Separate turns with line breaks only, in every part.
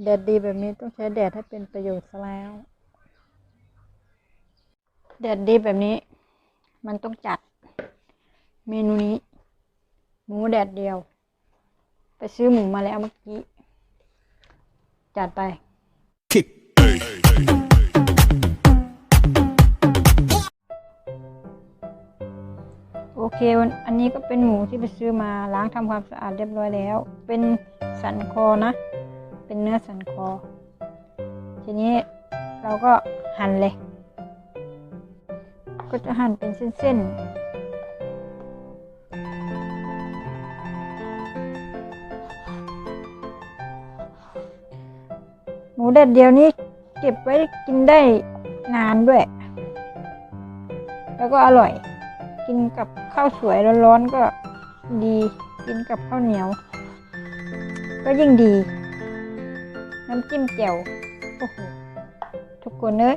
แดดดีแบบนี้ต้องใช้แดดให้เป็นประโยชน์ซะแล้ว แดดดีแบบนี้ มันต้องจัด เมนูนี้ หมูแดดเดียว ไปซื้อหมูมาแล้วเมื่อกี้ จัดไปโอเควันอันนี้ก็เป็นหมูที่ไปซื้อมาล้างทำความสะอาดเรียบร้อยแล้ว เป็นสันคอนะ เป็นเนื้อสันคอ ทีนี้เราก็หั่นเลย ก็จะหั่นเป็นเส้นๆหมูแดดเดียวนี้เก็บไว้กินได้นานด้วย แล้วก็อร่อย กินกับข้าวสวยร้อนๆก็ดี กินกับข้าวเหนียว ก็ยิ่งดี น้ำจิ้มแจ่วโอ้โหทุกคนเอ้ย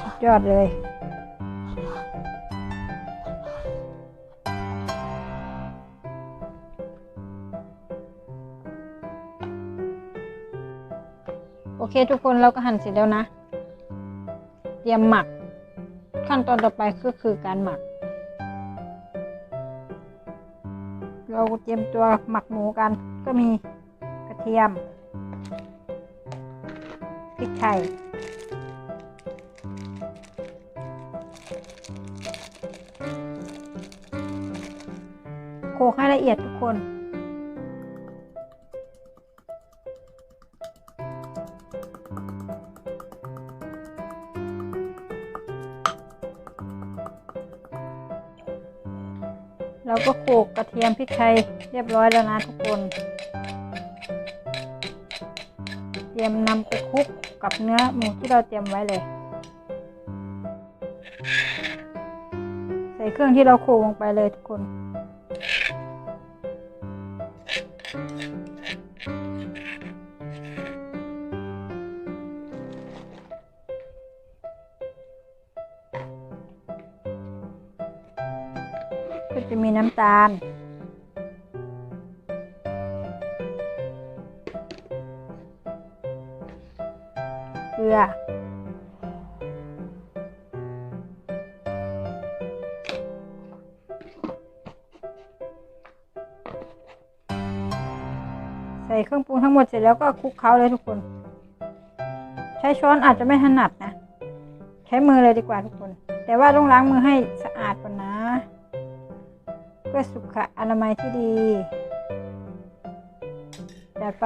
สุดยอดเลย โอเคทุกคนเราก็หั่นเสร็จแล้วนะ เตรียมหมัก ขั้นตอนต่อไปก็คือการหมัก เราเตรียมตัวหมักหมูกัน ก็มีกระเทียมพริกไทยโขกให้ละเอียดทุกคน เราก็โขกกระเทียมพริกไทยเรียบร้อยแล้วนะทุกคน เตรียมนำไปคลุกกับเนื้อหมูที่เราเตรียมไว้เลย ใส่เครื่องที่เราโขกลงไปเลยทุกคน ก็จะมีน้ำตาล เกลือ ใส่เครื่องปรุงทั้งหมดเสร็จแล้วก็คลุกเคล้าเลยทุกคน ใช้ช้อนอาจจะไม่ถนัดนะ ใช้มือเลยดีกว่าทุกคน แต่ว่าต้องล้างมือให้สะอาดก่อนนะ เพื่อสุขอนามัยที่ดีจัดไป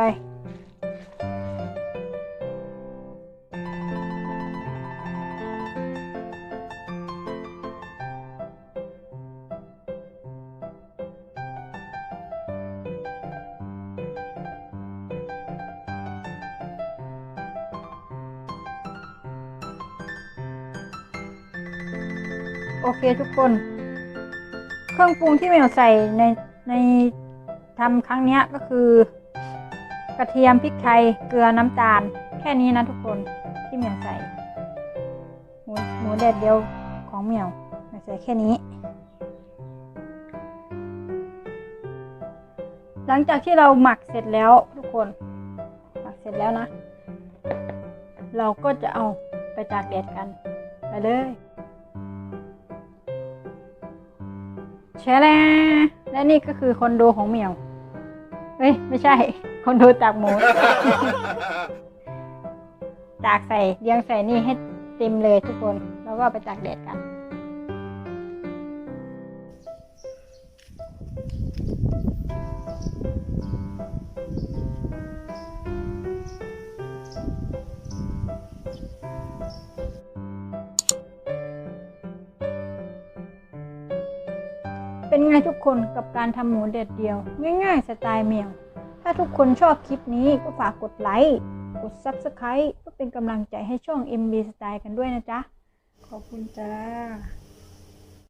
โอเคทุกคน เครื่องปรุงที่เมลใส่ในในทำครั้งนี้ก็คือกระเทียมพริกไทยเกลือน้ำตาล แค่นี้นะทุกคนที่เมลใส่ หมูหมูแดดเดียวของเมลมใส่แค่นี้ หลังจากที่เราหมักเสร็จแล้วทุกคน หมักเสร็จแล้วนะ เราก็จะเอาไปตากแดดกัน ไปเลย แชร์แล้วและนี่ก็คือคอนโดของเหมียว เฮ้ย ไม่ใช่ คอนโดตากหมู ตากใส่เรียงใส่นี่ให้เต็มเลยทุกคน แล้วก็เอาไปตากแดดกัน เป็นไงทุกคนกับการทำหมูเด็ดเดียว ง่ายๆ สไตล์เมียว ถ้าทุกคนชอบคลิปนี้ก็ฝากกดไลค์กด Subscribe เพื่อเป็นกำลังใจให้ช่อง MB Style กันด้วยนะจ๊ะ ขอบคุณจ้า